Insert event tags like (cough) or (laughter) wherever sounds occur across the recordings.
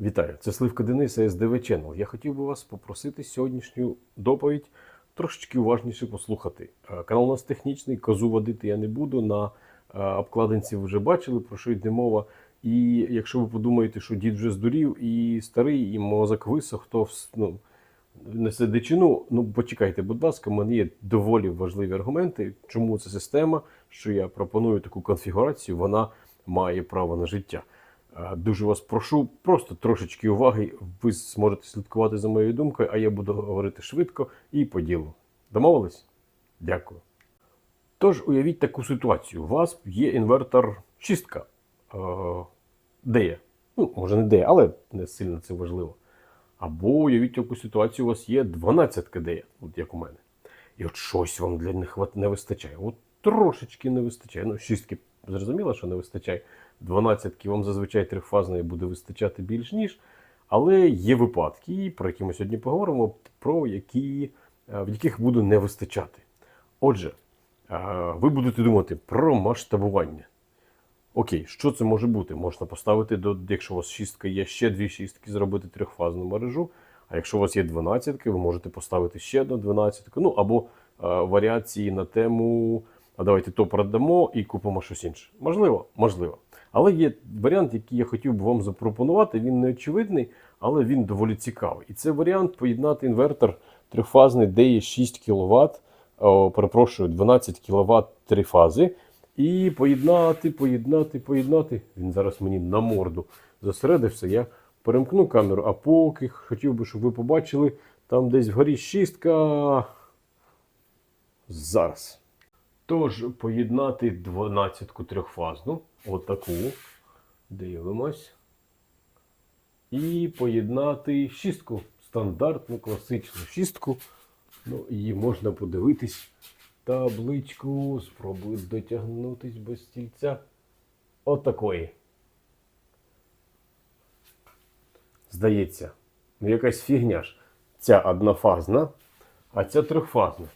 Вітаю, це Сливка Дениса SDV Channel. Я хотів би вас попросити сьогоднішню доповідь трошечки уважніше послухати. Е, Канал у нас технічний, козу водити я не буду. На е, обкладинці ви вже бачили, про що йде мова. І якщо ви подумаєте, що дід вже здурів і старий, і мозок висох, то ну, несе дичину. Ну, почекайте, будь ласка, в мене є доволі важливі аргументи, чому ця система, що я пропоную таку конфігурацію, вона має право на життя. Е, Дуже вас прошу, просто трошечки уваги. Ви зможете слідкувати за моєю думкою, а я буду говорити швидко і по ділу. Домовились? Дякую. Тож уявіть таку ситуацію. У вас є інвертор шістка. Е, Де є? Ну, може не де, але не сильно це важливо. Або уявіть таку ситуацію, у вас є 12 КД, от як у мене. І от щось вам для них не вистачає. От трошечки не вистачає. Ну, шістки зрозуміло, що не вистачає. 12 вам зазвичай трьохфазної буде вистачати більш ніж. Але є випадки, про які ми сьогодні поговоримо, про які, е, в яких буде не вистачати. Отже, е, ви будете думати про масштабування. Окей, що це може бути? Можна поставити, до, якщо у вас шістка є, ще дві шістки, зробити трьохфазну мережу. А якщо у вас є 12, ви можете поставити ще одну 12. Ну або е, варіації на тему, а давайте то продамо і купимо щось інше. Можливо, можливо. Але є варіант, який я хотів би вам запропонувати. Він не очевидний, але він доволі цікавий. І це варіант поєднати інвертор трьохфазний, де є 6 кВт, перепрошую, 12 кВт три фази. І поєднати, поєднати, поєднати. Він зараз мені на морду зосередився. Я перемкну камеру, а поки хотів би, щоб ви побачили, там десь вгорі шістка. Зараз. Тож, поєднати 12-ку трьохфазну, отаку. Дивимось. І поєднати шістку. Стандартну класичну шістку. Ну, її можна подивитись. Табличку. Спробую дотягнутись без стільця. Отакої. Здається, ну якась фігня ж. Ця однофазна, а ця трьохфазна.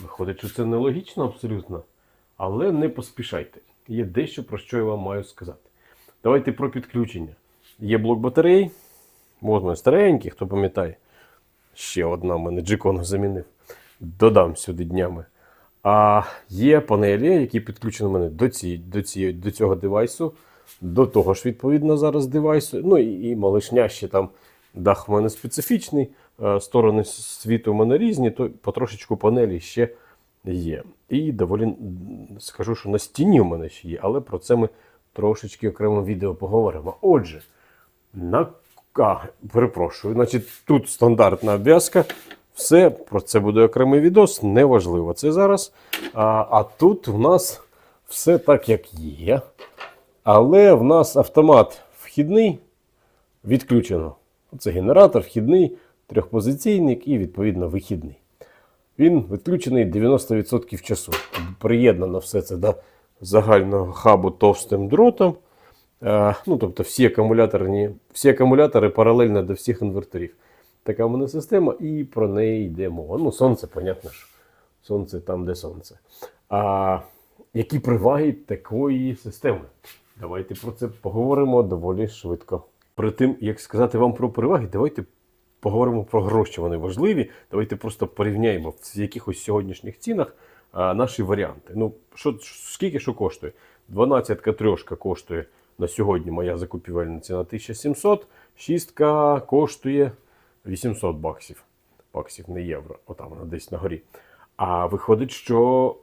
Виходить, що це нелогічно абсолютно. Але не поспішайте. Є дещо, про що я вам маю сказати. Давайте про підключення. Є блок батарей. Можна старенький, хто пам'ятає. Ще одна мене Джикон замінив. Додам сюди днями. А є панелі, які підключені в мене до, ці, до, ці, до цього девайсу, до того ж, відповідно, зараз девайсу. Ну і, і малишня ще там дах в мене специфічний, сторони світу в мене різні, то потрошечку панелі ще є. І доволі скажу, що на стіні в мене ще є, але про це ми трошечки окремо відео поговоримо. Отже, на а, перепрошую, значить, тут стандартна обв'язка. Все, про це буде окремий відос, неважливо це зараз. А, а тут в нас все так, як є. Але в нас автомат вхідний відключено. Це генератор, вхідний, трьохпозиційник і, відповідно, вихідний. Він відключений 90% часу. Приєднано все це до загального хабу товстим дротом. Е, ну, тобто всі акумуляторні, всі акумулятори паралельно до всіх інверторів. Така в мене система, і про неї йде мова. Ну, сонце, понятно ж. Сонце там, де сонце. А які переваги такої системи? Давайте про це поговоримо доволі швидко. Перед тим, як сказати вам про переваги, давайте поговоримо про гроші. Вони важливі. Давайте просто порівняємо в якихось сьогоднішніх цінах а, наші варіанти. Ну, що, скільки що коштує? 12 трьошка коштує на сьогодні моя закупівельна ціна 1700, шістка коштує 800 баксів. Баксів не євро, отам вона десь на горі. А виходить, що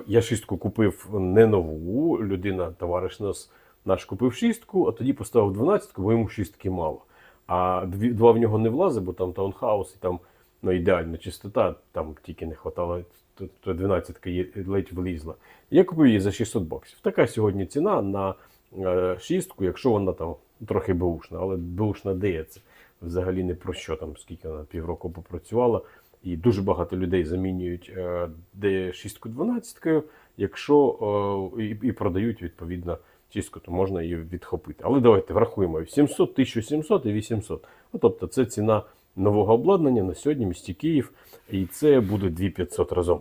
е, я шістку купив не нову. Людина, товариш нас, наш купив шістку, а тоді поставив 12, бо йому шістки мало. А два в нього не влазить, бо там таунхаус і там ну, ідеальна чистота, там тільки не вистачало, то, то 12 є ледь влізла. Я купив її за 600 баксів. Така сьогодні ціна на е, шістку, якщо вона там трохи беушна, але беушна дається. Взагалі не про що там, скільки вона півроку попрацювала. І дуже багато людей замінюють е, D6 12, якщо е, і, і продають відповідно чистку, то можна її відхопити. Але давайте врахуємо 700, 1700 і 800. Ну, тобто це ціна нового обладнання на сьогодні в місті Київ, і це буде 2500 разом.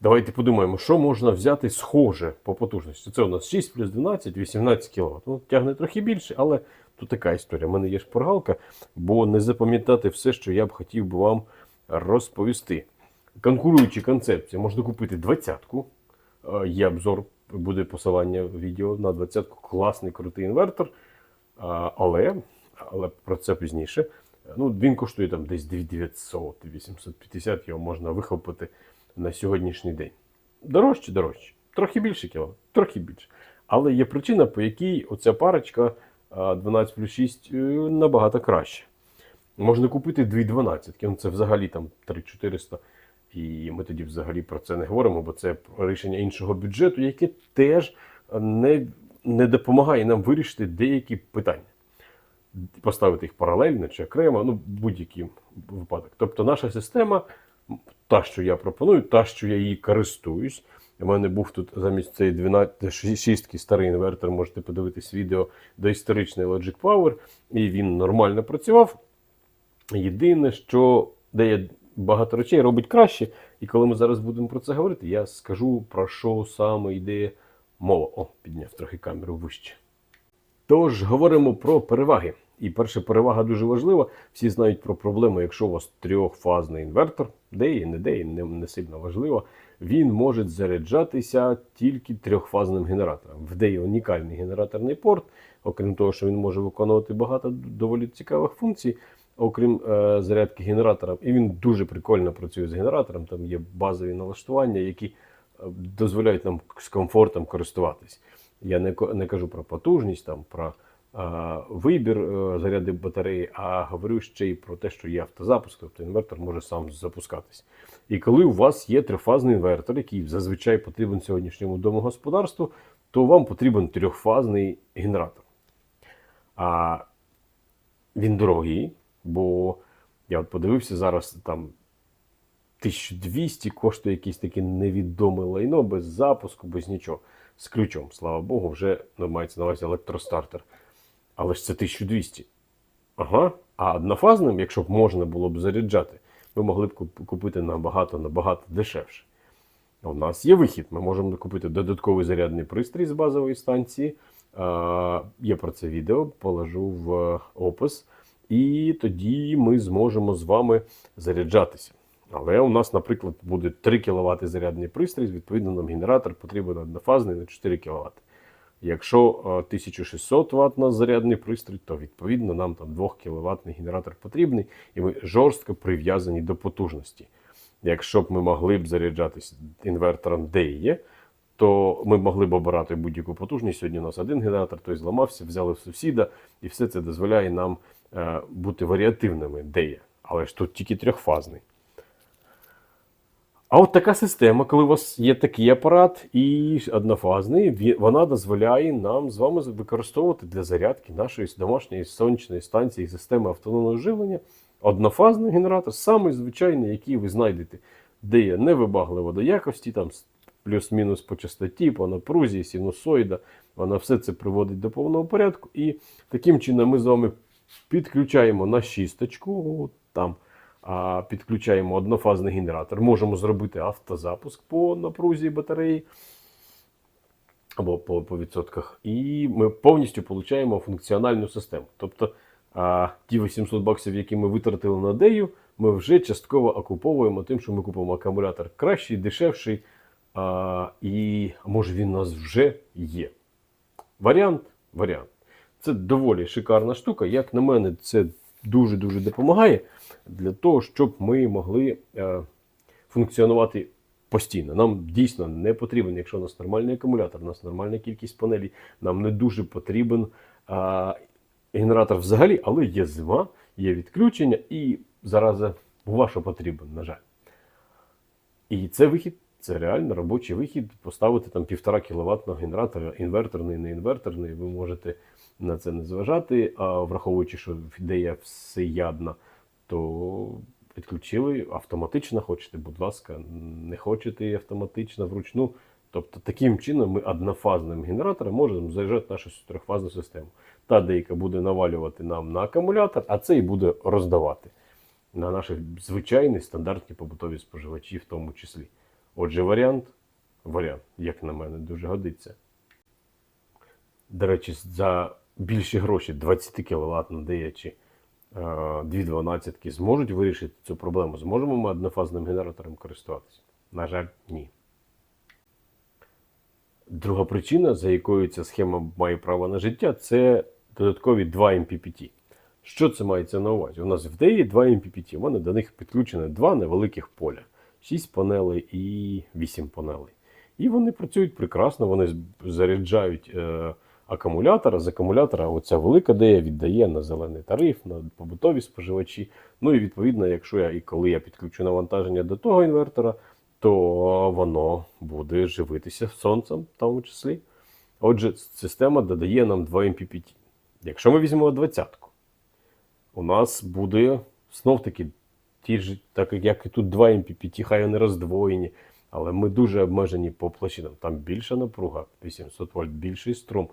Давайте подумаємо, що можна взяти схоже по потужності. Це у нас 6 плюс 12, 18 кВт. Ну, тягне трохи більше, але то така історія. У мене є шпаргалка, бо не запам'ятати все, що я б хотів би вам розповісти. Конкуруючі концепції можна купити двадцятку. Е, Є обзор, буде посилання відео на двадцятку. Класний крутий інвертор. Але, але про це пізніше. Ну, він коштує там десь 2900 850 його можна вихлопити на сьогоднішній день. Дорожче, дорожче. Трохи більше кіло, трохи більше. Але є причина, по якій оця парочка 12 плюс 6 е, набагато краще. Можна купити дві 12, ну це взагалі там 3400. І ми тоді взагалі про це не говоримо, бо це рішення іншого бюджету, яке теж не, не допомагає нам вирішити деякі питання. Поставити їх паралельно чи окремо, ну будь-який випадок. Тобто наша система, та, що я пропоную, та, що я її користуюсь. У мене був тут замість цієї 12 шістки старий інвертор, можете подивитись відео до історичний Logic Power, і він нормально працював. Єдине, що дає багато речей, робить краще. І коли ми зараз будемо про це говорити, я скажу про що саме йде мова. О, підняв трохи камеру вище. Тож говоримо про переваги. І перша перевага дуже важлива. Всі знають про проблему, якщо у вас трьохфазний інвертор, де є, не де є, не, не сильно важливо, він може заряджатися тільки трьохфазним генератором. В де є унікальний генераторний порт, окрім того, що він може виконувати багато доволі цікавих функцій, окрім е, зарядки генератора. І він дуже прикольно працює з генератором. Там є базові налаштування, які е, дозволяють нам з комфортом користуватись. Я не, не кажу про потужність, там, про а, вибір е, заряди батареї, а говорю ще й про те, що є автозапуск, тобто інвертор може сам запускатись. І коли у вас є трьохфазний інвертор, який зазвичай потрібен сьогоднішньому домогосподарству, то вам потрібен трьохфазний генератор. А він дорогий, бо я от подивився зараз там 1200 коштує якийсь таке невідоме лайно без запуску, без нічого. З ключом, слава Богу, вже ну, мається на увазі електростартер. Але ж це 1200. Ага. А однофазним, якщо б можна було б заряджати, ми могли б купити набагато набагато дешевше. У нас є вихід. Ми можемо купити додатковий зарядний пристрій з базової станції. Є про це відео, положу в опис. І тоді ми зможемо з вами заряджатися. Але у нас, наприклад, буде 3 кВт зарядний пристрій, відповідно, нам генератор потрібен однофазний на 4 кВт. Якщо е, 1600 Вт у нас зарядний пристрій, то відповідно нам там 2 кВт генератор потрібний, і ми жорстко прив'язані до потужності. Якщо б ми могли б заряджатися інвертором DE, то ми могли б обирати будь-яку потужність. Сьогодні у нас один генератор, той зламався, взяли в сусіда, і все це дозволяє нам е, бути варіативними DE. Але ж тут тільки трьохфазний. А от така система, коли у вас є такий апарат і однофазний, вона дозволяє нам з вами використовувати для зарядки нашої домашньої сонячної станції системи автономного живлення однофазний генератор, самий звичайний, який ви знайдете, де є невибагливо до якості, там плюс-мінус по частоті, по напрузі, синусоїда. Вона все це приводить до повного порядку. І таким чином ми з вами підключаємо на шісточку, от там а, підключаємо однофазний генератор. Можемо зробити автозапуск по напрузі батареї або по, по відсотках. І ми повністю отримуємо функціональну систему. Тобто а, ті 800 баксів, які ми витратили на дею, ми вже частково окуповуємо тим, що ми купимо акумулятор кращий, дешевший. А, і може він у нас вже є. Варіант, варіант. Це доволі шикарна штука. Як на мене, це дуже-дуже допомагає для того, щоб ми могли е, функціонувати постійно. Нам дійсно не потрібен, якщо у нас нормальний акумулятор, у нас нормальна кількість панелей, нам не дуже потрібен генератор взагалі, але є зима, є відключення, і зараза бува, що потрібен, на жаль. І це вихід, це реально робочий вихід. Поставити там півтора кіловатного генератора, інверторний, не інверторний. Ви можете на це не зважати. А враховуючи, що ідея всеядна, то підключили автоматично. Хочете, будь ласка, не хочете автоматично вручну. Тобто таким чином ми однофазним генератором можемо заряджати нашу трьохфазну систему. Та деяка буде навалювати нам на акумулятор, а цей буде роздавати на наших звичайні стандартні побутові споживачі, в тому числі. Отже, варіант, варіант, як на мене, дуже годиться. До речі, за більші гроші 20 кВт надає чи е, дві 12 зможуть вирішити цю проблему? Зможемо ми однофазним генератором користуватися? На жаль, ні. Друга причина, за якою ця схема має право на життя, це додаткові 2 MPPT. Що це мається на увазі? У нас в DEI 2 MPPT. У мене до них підключено два невеликих поля: 6 панелей і 8 панелей. І вони працюють прекрасно, вони заряджають е, акумулятор, з акумулятора оця велика DEI віддає на зелений тариф, на побутові споживачі. Ну і відповідно, якщо я і коли я підключу навантаження до того інвертора, то воно буде живитися сонцем, в тому числі. Отже, система додає нам 2 MPPT. Якщо ми візьмемо двадцятку, у нас буде знов таки ті ж, так як і тут 2 MPPT, хай вони роздвоєні, але ми дуже обмежені по площинам. Там більша напруга, 800 вольт, більший струм.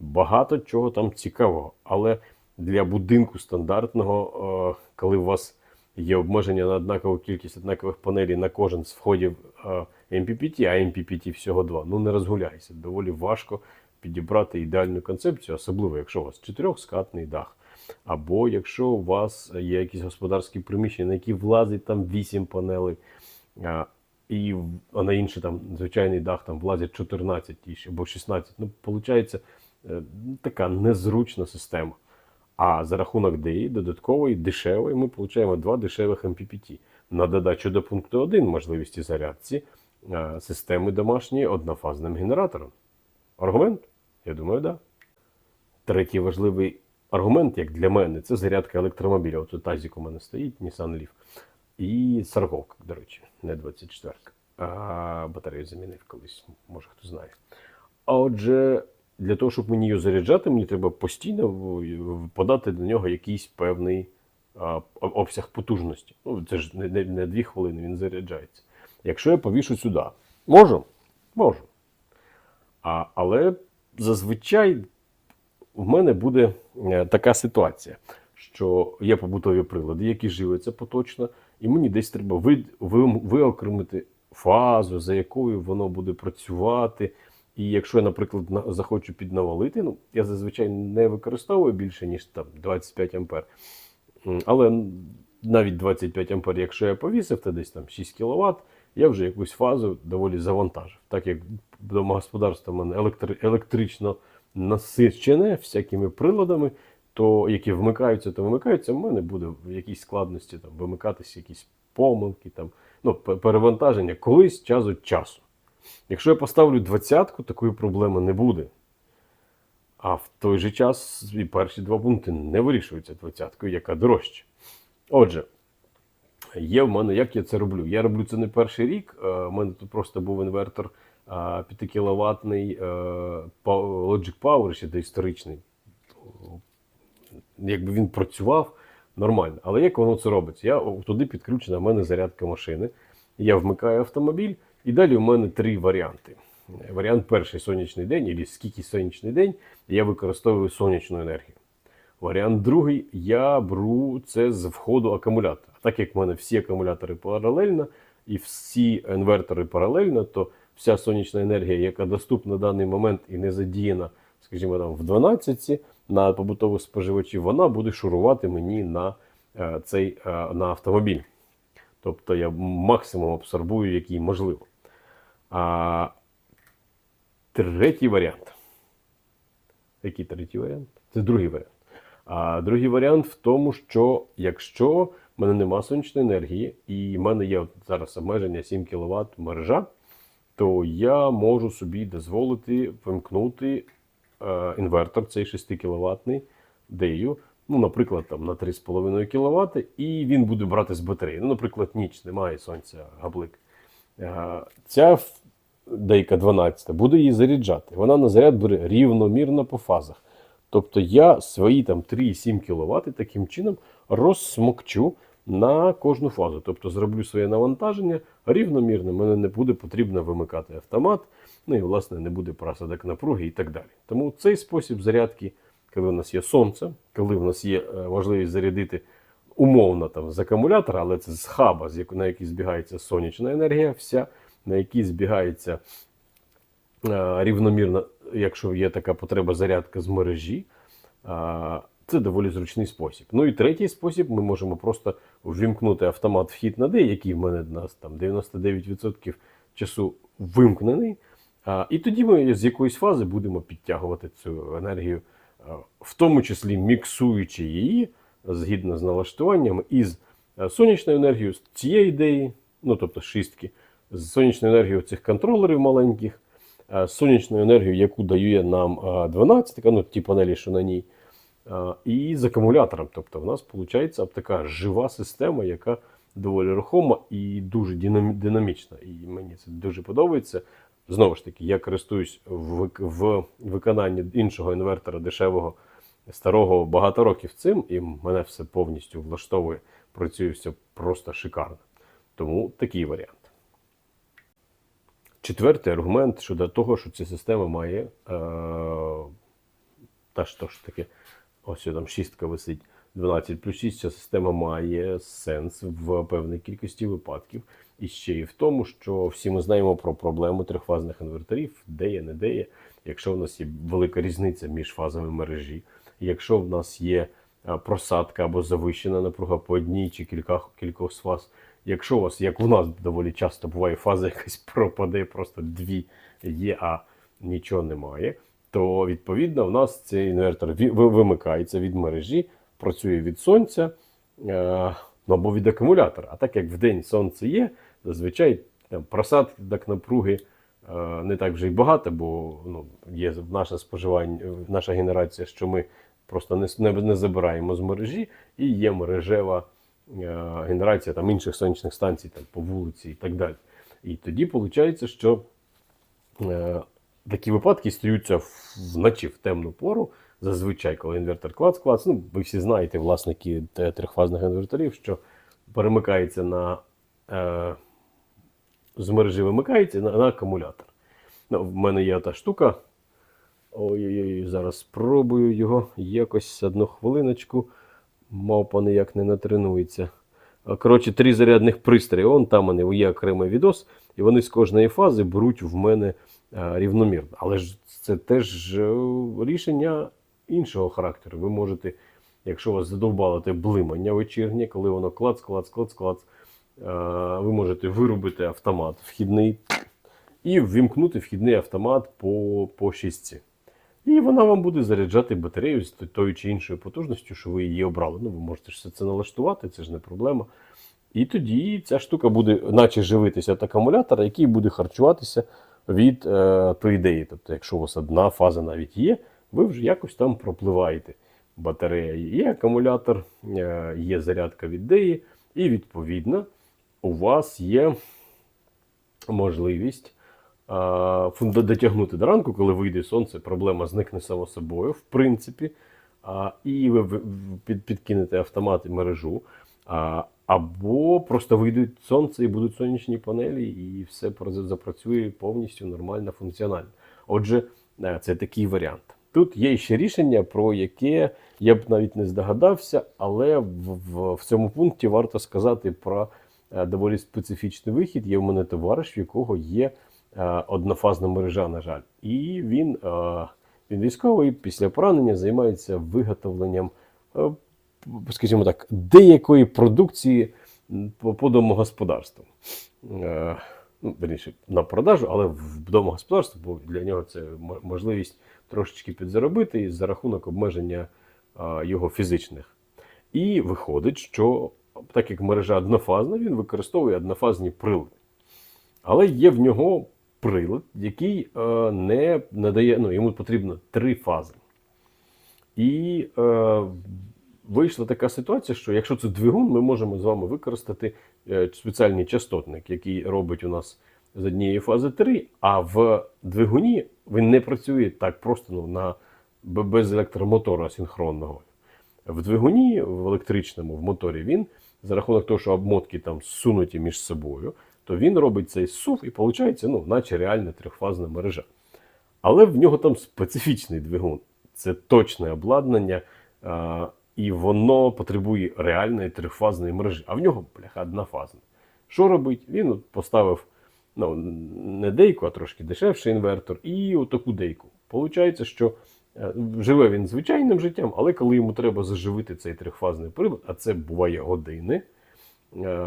Багато чого там цікавого. Але для будинку стандартного, е, коли у вас є обмеження на однакову кількість однакових панелей на кожен з входів е, MPPT, а MPPT всього два, ну не розгуляйся. Доволі важко підібрати ідеальну концепцію, особливо якщо у вас чотирьохскатний дах. Або якщо у вас є якісь господарські приміщення, на які влазить там 8 панелей, і а на інший там звичайний дах там влазять 14 або 16. Ну, виходить, така незручна система. А за рахунок DI додаткової дешевої ми отримуємо два дешевих MPPT. На додачу до пункту 1 можливості зарядці е, системи домашньої однофазним генератором. Аргумент? Я думаю, так. Да. Третій важливий аргумент, як для мене, це зарядка електромобіля. От тазик у мене стоїть, Nissan Leaf. І сороковка, до речі, не 24. А батарею замінив колись, може хто знає. Отже, для того, щоб мені її заряджати, мені треба постійно подати до нього якийсь певний обсяг потужності. Ну, це ж не, дві хвилини, він заряджається. Якщо я повішу сюди, можу? Можу. А, але зазвичай в мене буде е, така ситуація, що є побутові прилади, які живляться поточно, і мені десь треба ви, ви, виокремити фазу, за якою воно буде працювати. І якщо я, наприклад, на- захочу піднавалити, ну я зазвичай не використовую більше, ніж там 25 ампер. Але навіть 25 ампер, якщо я повісив, то десь там 6 кВт, я вже якусь фазу доволі завантажив. Так як домогосподарство в мене електри- електрично насичене всякими приладами, то які вмикаються, то вимикаються, в мене буде в якійсь складності там, вимикатися якісь помилки, там, ну, перевантаження колись час від часу. Якщо я поставлю двадцятку, такої проблеми не буде. А в той же час і перші два пункти не вирішуються двадцяткою, яка дорожча. Отже, є в мене, як я це роблю? Я роблю це не перший рік. е, У мене тут просто був інвертор 5 кВт Logic Power, ще доісторичний. Якби він працював нормально. Але як воно це робиться? Я туди підключена в мене зарядка машини. Я вмикаю автомобіль, і далі у мене три варіанти. Варіант перший сонячний день, або скільки сонячний день, я використовую сонячну енергію. Варіант другий, я беру це з входу акумулятора. Так як в мене всі акумулятори паралельно і всі інвертори паралельно, то вся сонячна енергія, яка доступна на даний момент і не задіяна, скажімо, там в 12 на побутових споживачів, вона буде шурувати мені на е, цей е, на автомобіль. Тобто я максимум абсорбую, який можливо. А третій варіант. Який третій варіант? Це другий варіант. А другий варіант в тому, що якщо в мене нема сонячної енергії, і в мене є от зараз обмеження 7 кВт мережа, то я можу собі дозволити вимкнути е, інвертор, цей 6 кВт дею, ну, наприклад, там на 3,5 кВт, і він буде брати з батареї. Ну, наприклад, ніч, немає сонця, габлик. Е, Ця дейка 12 буде її заряджати. Вона на заряд бере рівномірно по фазах. Тобто я свої там 3,7 кВт таким чином розсмокчу на кожну фазу. Тобто зроблю своє навантаження рівномірно, мене не буде потрібно вимикати автомат, ну і власне не буде просадок напруги і так далі. Тому цей спосіб зарядки, коли у нас є сонце, коли в нас є е, можливість зарядити умовно там з акумулятора, але це з хаба, на який збігається сонячна енергія, вся, на якій збігається е, рівномірно, якщо є така потреба зарядка з мережі. Це доволі зручний спосіб. Ну і третій спосіб, ми можемо просто ввімкнути автомат вхід на D, який в мене у нас там 99% часу вимкнений. А, І тоді ми з якоїсь фази будемо підтягувати цю енергію, в тому числі міксуючи її згідно з налаштуванням із е, сонячною енергією з цієї ідеї, ну тобто шістки, з сонячною енергією цих контролерів маленьких, е, з сонячною енергією, яку дає нам е, 12, ну ті панелі, що на ній, е, і з акумулятором. Тобто в нас виходить така жива система, яка доволі рухома і дуже динамічна. І мені це дуже подобається. Знову ж таки, я користуюсь в виконанні іншого інвертора дешевого, старого багато років цим, і мене все повністю влаштовує. Працює все просто шикарно. Тому такий варіант. Четвертий аргумент щодо того, що ця система має. Е- та ж то ж таки, ось там шістка висить 12 плюс 6, ця система має сенс в певній кількості випадків. І ще й в тому, що всі ми знаємо про проблему трьохфазних інверторів, де є, не де є. Якщо в нас є велика різниця між фазами мережі, якщо в нас є просадка або завищена напруга по одній чи кількох, кількох з фаз, якщо у вас, як у нас доволі часто буває, фаза якась (laughs) пропаде, просто дві є, а нічого немає, то відповідно в нас цей інвертор вимикається від мережі, працює від сонця е, ну, або від акумулятора. А так як в день сонце є, зазвичай там, просадок напруги е, не так вже й багато, бо ну, є наше споживання, е, наша генерація, що ми просто не, не, не забираємо з мережі, і є мережева е, генерація там, інших сонячних станцій там, по вулиці і так далі. І тоді виходить, що е, такі випадки стаються вночі в темну пору. Зазвичай, коли інвертор клац-клац, ну ви всі знаєте, власники трьохфазних інверторів, що перемикається на е, з мережі вимикається на, на акумулятор. Ну, в мене є та штука. Ой-ой-ой, зараз спробую його якось одну хвилиночку. Мавпа ніяк не натренується. Коротше, три зарядних пристрої. Он там мене є окремий відос, і вони з кожної фази беруть в мене а, рівномірно. Але ж це теж е, рішення іншого характеру. Ви можете, якщо вас задовбало те блимання вечірнє, коли воно клац, клац, клац, клац, ви можете вирубити автомат вхідний і ввімкнути вхідний автомат по, по шістці. І вона вам буде заряджати батарею з тою чи іншою потужністю, що ви її обрали. Ну, ви можете все це налаштувати, це ж не проблема. І тоді ця штука буде, наче живитися від акумулятора, який буде харчуватися від е, тої ідеї. Тобто, якщо у вас одна фаза навіть є, ви вже якось там пропливаєте. Батарея є, акумулятор, е, є зарядка від деї, і відповідно у вас є можливість дотягнути до ранку, коли вийде сонце, проблема зникне само собою, в принципі. І ви підкинете автомат і мережу. Або просто вийде сонце і будуть сонячні панелі, і все запрацює повністю нормально, функціонально. Отже, е, це такий варіант. Тут є ще рішення, про яке я б навіть не здогадався, але в, в, в цьому пункті варто сказати про е, доволі специфічний вихід. Є в мене товариш, в якого є однофазна мережа, на жаль. І він, е, він військовий після поранення займається виготовленням, е, скажімо так, деякої продукції по, по домогосподарству. Е, ну, верніше, на продажу, але в домогосподарство, бо для нього це можливість трошечки підзаробити за рахунок обмеження його фізичних. І виходить, що так як мережа однофазна, він використовує однофазні прилади. Але є в нього прилад, який е, не надає, ну, йому потрібно три фази. І е, вийшла така ситуація, що якщо це двигун, ми можемо з вами використати е, спеціальний частотник, який робить у нас з однієї фази 3, а в двигуні він не працює так просто ну, на, без електромотора синхронного. В двигуні, в електричному, в моторі він за рахунок того, що обмотки там сунуті між собою, то він робить цей сув і виходить, ну, наче реальна трьохфазна мережа. Але в нього там специфічний двигун. Це точне обладнання, а, і воно потребує реальної трьохфазної мережі. А в нього, бляха, однофазна. Що робить? Він поставив ну, не дейку, а трошки дешевший інвертор, і отаку дейку. Получається, що Е, Живе він звичайним життям, але коли йому треба заживити цей трьохфазний прилад, а це буває години,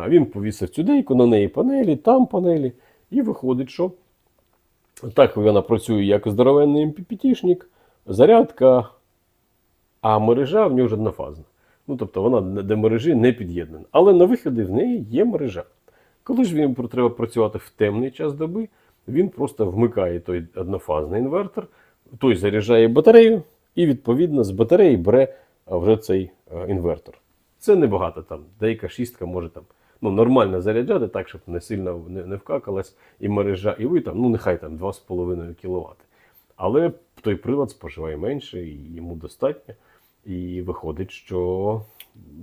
він повісив цю дейку, на неї панелі, там панелі, і виходить, що так вона працює як здоровенний МППТшник, зарядка, а мережа в нього однофазна. Ну, тобто вона до мережі не під'єднана. Але на виходи в неї є мережа. Коли ж він треба працювати в темний час доби, він просто вмикає той однофазний інвертор, той заряджає батарею, і відповідно з батареї бере вже цей е, інвертор. Це небагато там, деяка шістка може там ну, нормально заряджати, так, щоб не сильно не, не вкакалась і мережа, і ви там, ну нехай там 2,5 кВт. Але той прилад споживає менше, і йому достатньо. І виходить, що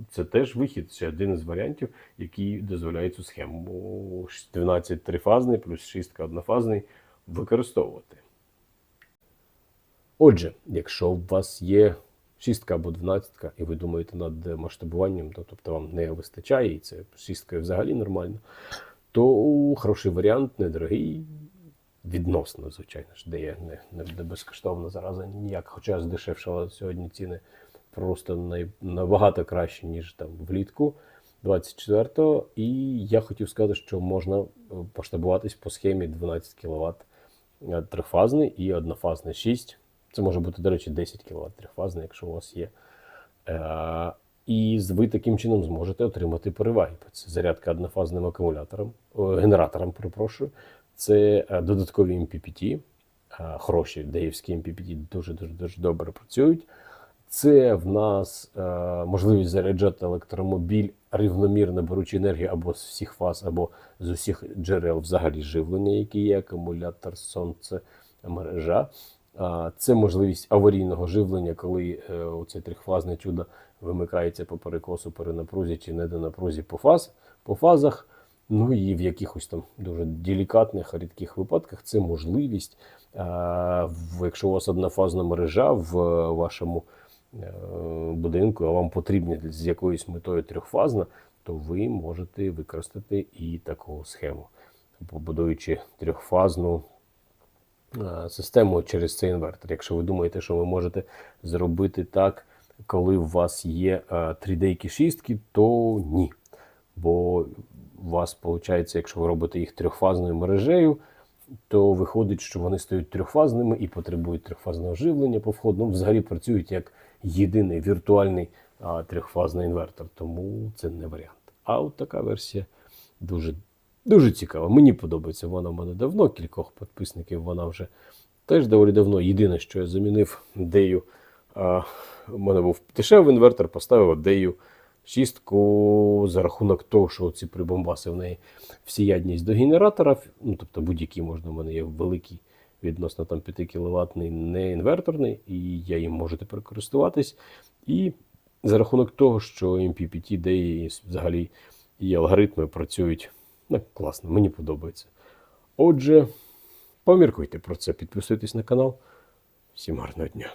це теж вихід, це один із варіантів, який дозволяє цю схему 12 трифазний плюс 6 однофазний використовувати. Отже, якщо у вас є шістка або дванадцятка, і ви думаєте над масштабуванням, то, тобто вам не вистачає, і це шістка взагалі нормально, то хороший варіант, недорогий, відносно, звичайно ж, де є не, не, безкоштовно зараза ніяк, хоча здешевшала сьогодні ціни просто най, набагато краще, ніж там влітку 24-го. І я хотів сказати, що можна е, масштабуватись по схемі 12 кВт трифазний і однофазний 6. Це може бути, до речі, 10 кВт трифазний, якщо у вас є. Е, і ви таким чином зможете отримати переваги. Це зарядка однофазним акумулятором, генератором, перепрошую. Це е, додаткові MPPT, е, хороші деївські MPPT дуже дуже дуже добре працюють. Це в нас можливість заряджати електромобіль рівномірно беручи енергію або з всіх фаз, або з усіх джерел взагалі живлення, які є акумулятор, сонце, мережа. Це можливість аварійного живлення, коли е, оце трьохфазне чудо вимикається по перекосу, перенапрузі чи недонапрузі по, фаз, по фазах. Ну і в якихось там дуже делікатних, рідких випадках це можливість, якщо у вас однофазна мережа в вашому е, будинку, а вам потрібна з якоюсь метою трьохфазна, то ви можете використати і таку схему, побудуючи трьохфазну е, систему через цей інвертор. Якщо ви думаєте, що ви можете зробити так, коли у вас є 3D шістки, то ні. Бо у вас виходить, якщо ви робите їх трьохфазною мережею, то виходить, що вони стають трьохфазними і потребують трьохфазного живлення по входу. Ну, взагалі працюють як єдиний віртуальний трьохфазний інвертор, тому це не варіант. А от така версія дуже, дуже цікава. Мені подобається. Вона в мене давно, кількох підписників вона вже теж доволі давно. Єдине, що я замінив дею. А, у мене був дешевий інвертор, поставив дею шістку за рахунок того, що ці прибомбаси в неї всіядність до генератора, ну тобто будь-які можна, у мене є великий відносно там 5 кВт не інверторний, і я їм можу тепер користуватись. І за рахунок того, що MPPT, де і взагалі і алгоритми працюють ну, класно, мені подобається. Отже, поміркуйте про це, підписуйтесь на канал. Всім гарного дня!